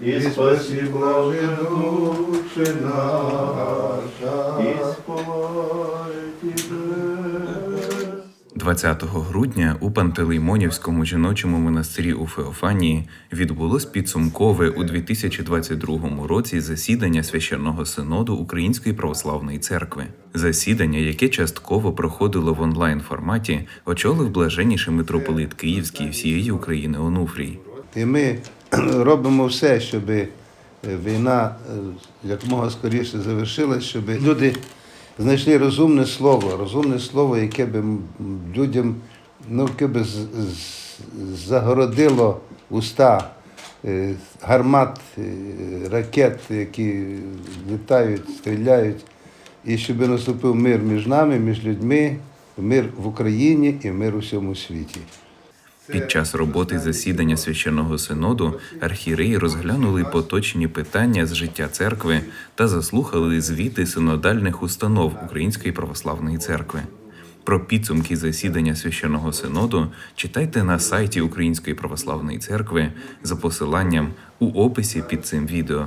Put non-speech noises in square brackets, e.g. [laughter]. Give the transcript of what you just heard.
и спаси блажи души наша, и сповай Тебе. 20 грудня у Пантелеймонівському жіночому монастирі у Феофанії відбулось підсумкове у 2022 році засідання священного синоду Української православної церкви. Засідання, яке частково проходило в онлайн форматі, очолив блаженніший митрополит Київський і всієї України Онуфрій. І ми [clears throat] робимо все, щоб війна е, якомога скоріше завершилась, щоб люди знайшли розумне слово, розумне слово, яке би людям ну, яке з- загородило уста е, гармат, е, ракет, які літають, стріляють, і щоб наступив мир між нами, між людьми, мир в Україні і мир у всьому світі. Під час роботи засідання священного синоду архієреї розглянули поточні питання з життя церкви та заслухали звіти синодальних установ Української православної церкви. Про підсумки засідання священного синоду читайте на сайті Української православної церкви за посиланням у описі під цим відео.